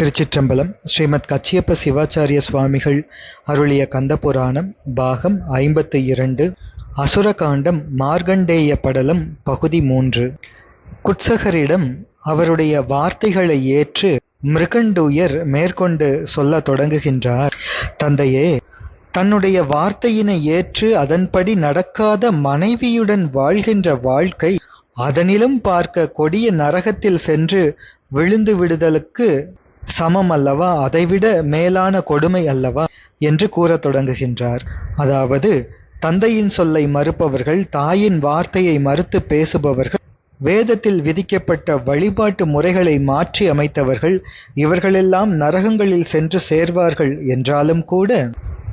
திருச்சிற்றம்பலம் ஸ்ரீமத் கச்சியப்ப சிவாச்சாரிய சுவாமிகள் அருளிய கந்தபுராணம் பாகம் ஐம்பத்து இரண்டு அசுரகாண்டம் மார்கண்டேய படலம் பகுதி மூன்று. குட்சகரிடம் அவருடைய வார்த்தைகளை ஏற்று மிருகண்டூயர் மேற்கொண்டு சொல்லத் தொடங்குகின்றார். தந்தையே தன்னுடைய வார்த்தையினை ஏற்று அதன்படி நடக்காத மனைவியுடன் வாழ்கின்ற வாழ்க்கை அதனிலும் பார்க்க கொடிய நரகத்தில் சென்று விழுந்து விடுதலுக்கு சமம் அல்லவா அதைவிட மேலான கொடுமை அல்லவா? என்று கூறத் தொடங்குகின்றார். அதாவது தந்தையின் சொல்லை மறுப்பவர்கள் தாயின் வார்த்தையை மறுத்து பேசுபவர்கள் வேதத்தில் விதிக்கப்பட்ட வழிபாட்டு முறைகளை மாற்றி அமைத்தவர்கள் இவர்களெல்லாம் நரகங்களில் சென்று சேர்வார்கள் என்றாலும் கூட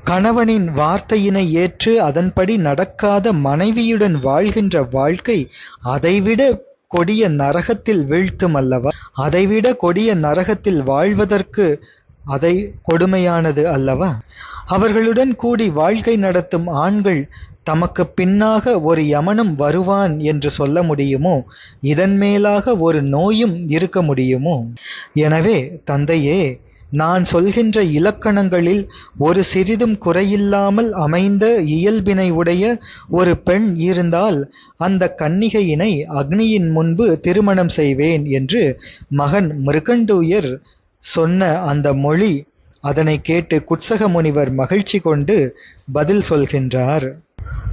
கணவனின் வார்த்தையினை ஏற்று அதன்படி நடக்காத மனைவியுடன் வாழ்கின்ற வாழ்க்கை அதைவிட கொடிய நரகத்தில் வீழ்த்தும் அல்லவா? அதைவிட கொடிய நரகத்தில் வாழ்வதற்கு அதை கொடுமையானது அல்லவா? அவர்களுடன் கூடி வாழ்க்கை நடத்தும் ஆண்கள் தமக்கு பின்னாக ஒரு யமனும் வருவான் என்று சொல்ல முடியுமோ? இதன் மேலாக ஒரு நோயும் இருக்க முடியுமோ? எனவே தந்தையே நான் சொல்கின்ற இலக்கணங்களில் ஒரு சிறிதும் குறையில்லாமல் அமைந்த இயல்பினை உடைய ஒரு பெண் இருந்தால் அந்த கன்னிகையினை அக்னியின் முன்பு திருமணம் செய்வேன் என்று மகன் மிருகண்டூயர் சொன்ன அந்த மொழி அதனை கேட்டு குட்சக முனிவர் மகிழ்ச்சி கொண்டு பதில் சொல்கின்றார்.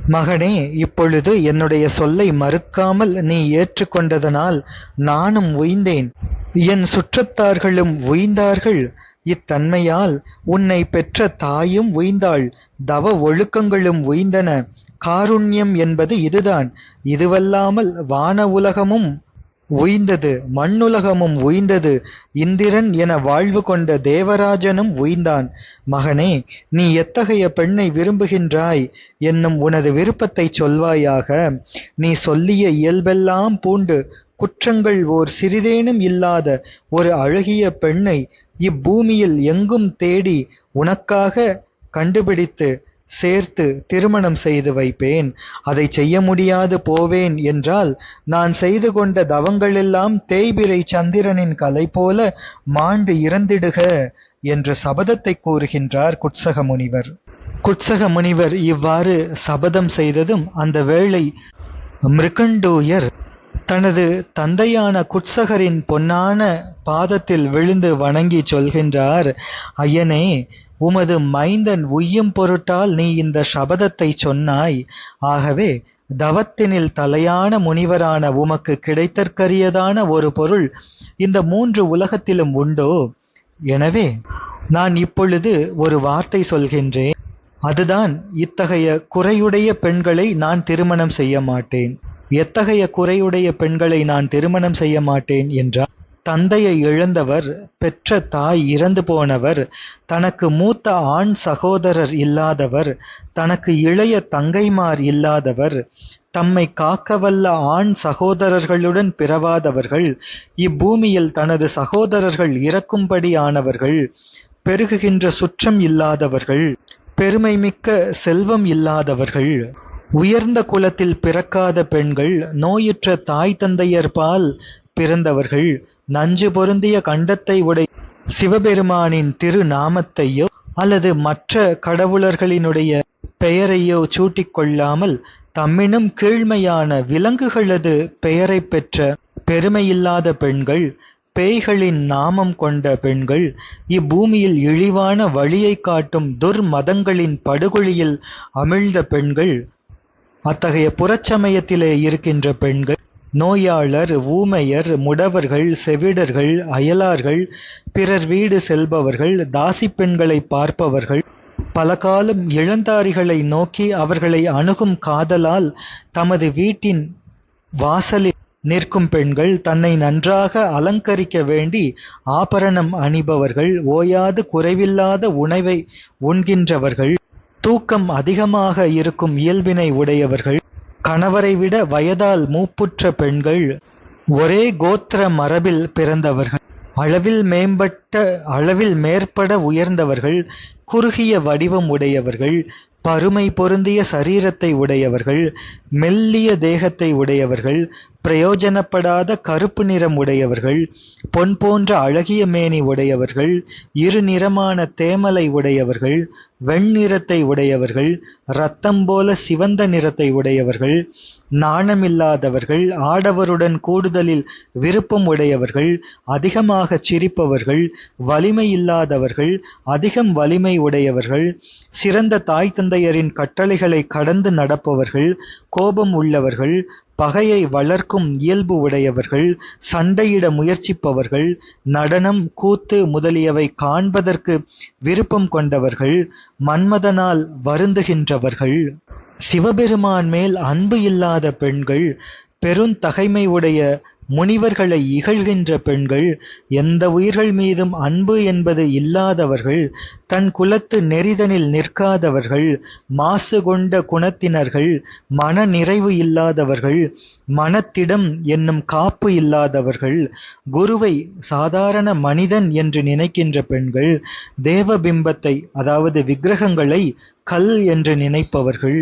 மகனே இப்பொழுது என்னுடைய சொல்லை மறுக்காமல் நீ ஏற்றுக்கொண்டதனால் நானும் உய்ந்தேன். என் சுற்றத்தார்களும் உய்ந்தார்கள். இத்தன்மையால் உன்னை பெற்ற தாயும் உய்ந்தாள். தவ ஒழுக்கங்களும் உய்ந்தன. காருண்யம் என்பது இதுதான். இதுவல்லாமல் வான உலகமும் உய்ந்தது. மண்ணுலகமும் உய்ந்தது. இந்திரன் என வாழ்வு கொண்ட தேவராஜனும் உய்ந்தான். மகனே நீ எத்தகைய பெண்ணை விரும்புகின்றாய்? என்னும் உனது விருப்பத்தை சொல்வாயாக. நீ சொல்லிய இயல்பெல்லாம் பூண்டு. குற்றங்கள் ஓர் சிறிதேனும் இல்லாத ஒரு அழகிய பெண்ணை இப்பூமியில் எங்கும் தேடி உனக்காக கண்டுபிடித்து சேர்த்து திருமணம் செய்து வைப்பேன். அதை செய்ய முடியாது போவேன் என்றால் நான் செய்து கொண்ட தவங்களெல்லாம் தேய்பிரை சந்திரனின் கலை போல மாண்டு இறந்திடுக என்ற சபதத்தை கூறுகின்றார் குட்சக முனிவர். குட்சக முனிவர் இவ்வாறு சபதம் செய்ததும் அந்த வேளை மிருகண்டூயர் தனது தந்தையான குட்சகரின் பொன்னான பாதத்தில் விழுந்து வணங்கி சொல்கின்றார் ஐயனே உமது மைந்தன் உய்யும் பொருட்டால் நீ இந்த சபதத்தை சொன்னாய். ஆகவே தவத்தினில் தலையான முனிவரான உமக்கு கிடைத்தற்கரியதான ஒரு பொருள் இந்த மூன்று உலகத்திலும் உண்டோ? எனவே நான் இப்பொழுது ஒரு வார்த்தை சொல்கின்றேன். அதுதான் இத்தகைய குறையுடைய பெண்களை நான் திருமணம் செய்ய மாட்டேன். எத்தகைய குறையுடைய பெண்களை நான் திருமணம் செய்ய மாட்டேன் என்றார். தந்தையை இழந்தவர் பெற்ற தாய் இறந்து போனவர் தனக்கு மூத்த ஆண் சகோதரர் இல்லாதவர் தனக்கு இளைய தங்கைமார் இல்லாதவர் தம்மை காக்கவல்ல ஆண் சகோதரர்களுடன் பிறவாதவர்கள் இப்பூமியில் தனது சகோதரர்கள் இறக்கும்படியானவர்கள் பெருகுகின்ற சுற்றம் இல்லாதவர்கள் பெருமை மிக்க செல்வம் இல்லாதவர்கள். உயர்ந்த குலத்தில் பிறக்காத பெண்கள் நோயுற்ற தாய் தந்தையர்பால் பிறந்தவர்கள் நஞ்சு பொருந்திய கண்டத்தை உடை சிவபெருமானின் திருநாமத்தையோ அல்லது மற்ற கடவுளர்களினுடைய பெயரையோ சூட்டிக்கொள்ளாமல் தம்மினும் கீழ்மையான விலங்குகளது பெயரை பெற்ற பெருமையில்லாத பெண்கள் பேய்களின் நாமம் கொண்ட பெண்கள் இப்பூமியில் இழிவான வழியை காட்டும் துர்மதங்களின் படுகொழியில் அமிழ்ந்த பெண்கள் அத்தகைய புறச்சமயத்திலே இருக்கின்ற பெண்கள் நோயாளர் ஊமையர் முடவர்கள் செவிடர்கள் அயலார்கள் பிறர் வீடு செல்பவர்கள் தாசி பெண்களை பார்ப்பவர்கள் பல காலம் இளந்தாரிகளை நோக்கி அவர்களை அணுகும் காதலால் தமது வீட்டின் வாசலில் நிற்கும் பெண்கள் தன்னை நன்றாக அலங்கரிக்க வேண்டி ஆபரணம் அணிபவர்கள் ஓயாது குறைவில்லாத உணவை உண்கின்றவர்கள். தூக்கம் அதிகமாக இருக்கும் இயல்பினை உடையவர்கள். கணவரை விட வயதால் மூப்புற்ற பெண்கள் ஒரே கோத்திர மரபில் பிறந்தவர்கள். அளவில் மேம்பட்ட அளவில் மேற்பட உயர்ந்தவர்கள் குறுகிய வடிவம் உடையவர்கள் பருமை பொருந்திய சரீரத்தை உடையவர்கள் மெல்லிய தேகத்தை உடையவர்கள் பிரயோஜனப்படாத கருப்பு நிறம் உடையவர்கள் பொன் போன்ற அழகிய மேனி உடையவர்கள் இரு நிறமான தேமலை உடையவர்கள் வெண்ணிறத்தை உடையவர்கள் இரத்தம் போல சிவந்த நிறத்தை உடையவர்கள் நாணமில்லாதவர்கள் ஆடவருடன் கூடுதலில் விருப்பம் உடையவர்கள் அதிகமாகச் சிரிப்பவர்கள் வலிமை இல்லாதவர்கள் அதிகம் வலிமை உடையவர்கள் சிறந்த தாய் தந்தையரின் கட்டளைகளை கடந்து நடப்பவர்கள் கோபம் உள்ளவர்கள் பகையை வளர்க்கும் இயல்பு உடையவர்கள் சண்டையிட முயற்சிப்பவர்கள் நடனம் கூத்து முதலியவை காண்பதற்கு விருப்பம் கொண்டவர்கள் மன்மதனால் வருந்துகின்றவர்கள். சிவபெருமான் மேல் அன்பு இல்லாத பெண்கள் பெருந்தகைமை உடைய முனிவர்களை இகழ்கின்ற பெண்கள் எந்த உயிர்கள் மீதும் அன்பு என்பது இல்லாதவர்கள் தன் குலத்து நெறிதனில் நிற்காதவர்கள் மாசு கொண்ட குணத்தினர்கள் மன நிறைவு இல்லாதவர்கள் மனத்திடம் என்னும் காப்பு இல்லாதவர்கள் குருவை சாதாரண மனிதன் என்று நினைக்கின்ற பெண்கள் தேவபிம்பத்தை அதாவது விக்கிரகங்களை கல் என்று நினைப்பவர்கள்.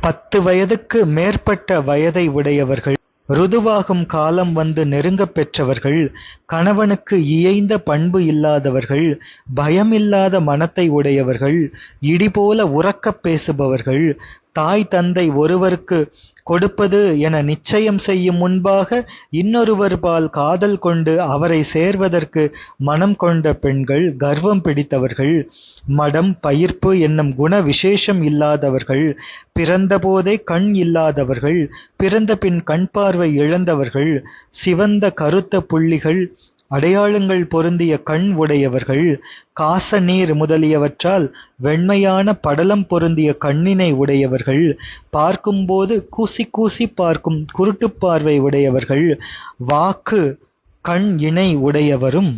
பத்து வயதுக்கு மேற்பட்ட வயதை உடையவர்கள். ருதுவாகும் காலம் வந்து நெருங்கப் பெற்றவர்கள் கணவனுக்கு இயைந்த பண்பு இல்லாதவர்கள் பயமில்லாத மனத்தை உடையவர்கள் இடிபோல உறக்கப் பேசுபவர்கள் தாய் தந்தை ஒருவருக்கு கொடுப்பது என நிச்சயம் செய்யும் முன்பாக இன்னொருவர்பால் காதல் கொண்டு அவரை சேர்வதற்கு மனம் கொண்ட பெண்கள் கர்வம் பிடித்தவர்கள். மடம் பயிர்ப்பு என்னும் குண விசேஷம் இல்லாதவர்கள் பிறந்தபோதே கண் இல்லாதவர்கள். பிறந்த பின் கண் பார்வை இழந்தவர்கள். சிவந்த கருத்த புள்ளிகள் அடையாளங்கள் பொருந்திய கண் உடையவர்கள் காச நீர் முதலியவற்றால் வெண்மையான படலம் பொருந்திய கண்ணினை உடையவர்கள் பார்க்கும்போது கூசி கூசி பார்க்கும் குருட்டுப்பார்வை உடையவர்கள் வாக்கு கண் இணை உடையவரும்.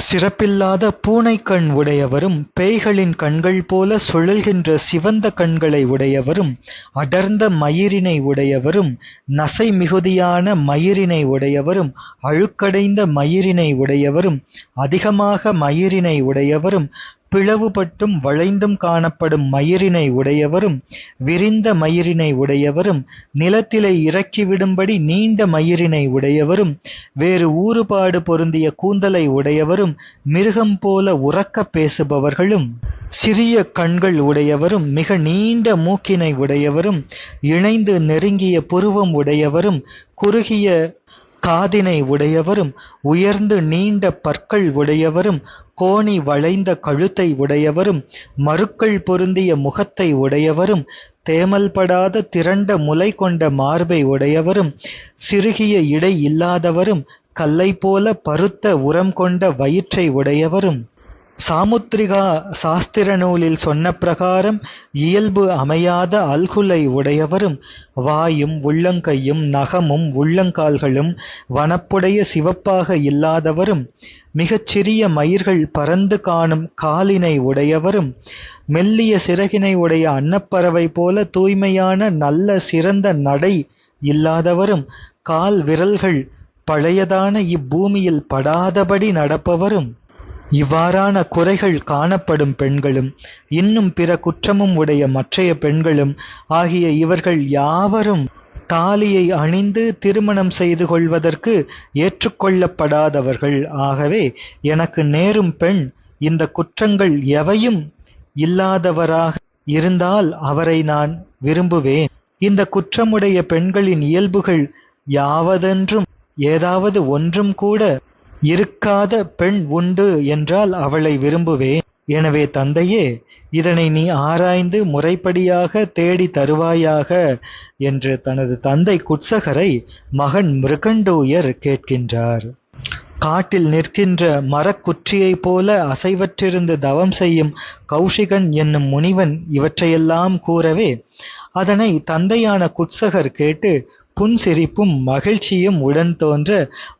சிறப்பில்லாத பூனைக்கண் உடையவரும் பேய்களின் கண்கள் போல சுழல்கின்ற சிவந்த கண்களை உடையவரும் அடர்ந்த மயிரினை உடையவரும் நசை மிகுதியான மயிரினை உடையவரும் அழுக்கடைந்த மயிரினை உடையவரும் அதிகமாக மயிரினை உடையவரும் பிளவுபட்டும் வளைந்தும் காணப்படும் மயிரினை உடையவரும் விரிந்த மயிரினை உடையவரும் நிலத்திலே இறக்கிவிடும்படி நீண்ட மயிரினை உடையவரும் வேறு ஊறுபாடு பொருந்திய கூந்தலை உடையவரும் மிருகம் போல உறக்கப் பேசுபவர்களும் சிறிய கண்கள் உடையவரும் மிக நீண்ட மூக்கினை உடையவரும் இணைந்து நெருங்கிய புருவம் உடையவரும் குறுகிய காதினை உடையவரும் உயர்ந்து நீண்ட பற்கள் உடையவரும் கோணி வளைந்த கழுத்தை உடையவரும் மருக்கள் பொருந்திய முகத்தை உடையவரும் தேமல்படாத திரண்ட முலை கொண்ட மார்பை உடையவரும் சிறுகிய இடை இல்லாதவரும் கல்லை போல பருத்த உரம் கொண்ட வயிற்றை உடையவரும். சாமுத்திரிகா சாஸ்திர நூலில் சொன்ன பிரகாரம் இயல்பு அமையாத அல்குலை உடையவரும் வாயும் உள்ளங்கையும் நகமும் உள்ளங்கால்களும் வனப்புடைய சிவப்பாக இல்லாதவரும் மிகச்சிறிய மயிர்கள் பறந்து காணும் காலினை உடையவரும் மெல்லிய சிறகினை உடைய அன்னப்பறவை போல தூய்மையான நல்ல சிறந்த நடை இல்லாதவரும் கால் விரல்கள் பழையதான இப்பூமியில் படாதபடி நடப்பவரும். இவ்வாறான குறைகள் காணப்படும் பெண்களும் இன்னும் பிற குற்றமும் உடைய மற்றைய பெண்களும் ஆகிய இவர்கள் யாவரும் தாலியை அணிந்து திருமணம் செய்து கொள்வதற்கு ஏற்றுக்கொள்ளப்படாதவர்கள். ஆகவே எனக்கு நேரும் பெண் இந்த குற்றங்கள் எவையும் இல்லாதவராக இருந்தால் அவரை நான் விரும்புவேன். இந்த குற்றமுடைய பெண்களின் இயல்புகள் யாவதென்றும் ஏதாவது ஒன்றும் கூட இருக்காத பெண் உண்டு என்றால் அவளை விரும்புவேன். எனவே தந்தையே இதனை நீ ஆராய்ந்து முறைப்படியாக தேடி தருவாயாக என்று தனது தந்தை குட்சகரை மகன் மிருகண்டூயர் கேட்கின்றார். காட்டில் நிற்கின்ற மரக்குற்றியைப் போல அசைவற்றிருந்து தவம் செய்யும் கௌஷிகன் என்னும் முனிவன் இவற்றையெல்லாம் கூறவே அதனை தந்தையான குட்சகர் கேட்டு புன்சிரிப்பும் மகிழ்ச்சியும் உடன் தோன்ற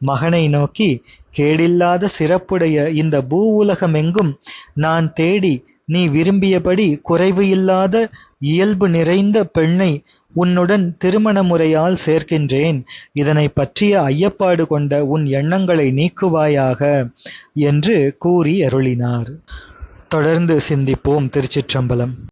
மகனை நோக்கி கேடில்லாத சிறப்புடைய இந்த பூ உலகமெங்கும் நான் தேடி நீ விரும்பியபடி குறைவு இல்லாத இயல்பு நிறைந்த பெண்ணை உன்னுடன் திருமண முறையால் சேர்க்கின்றேன். இதனை பற்றிய ஐயப்பாடு கொண்ட உன் எண்ணங்களை நீக்குவாயாக என்று கூறி அருளினார். தொடர்ந்து சிந்திப்போம் திருச்சிற்றம்பலம்.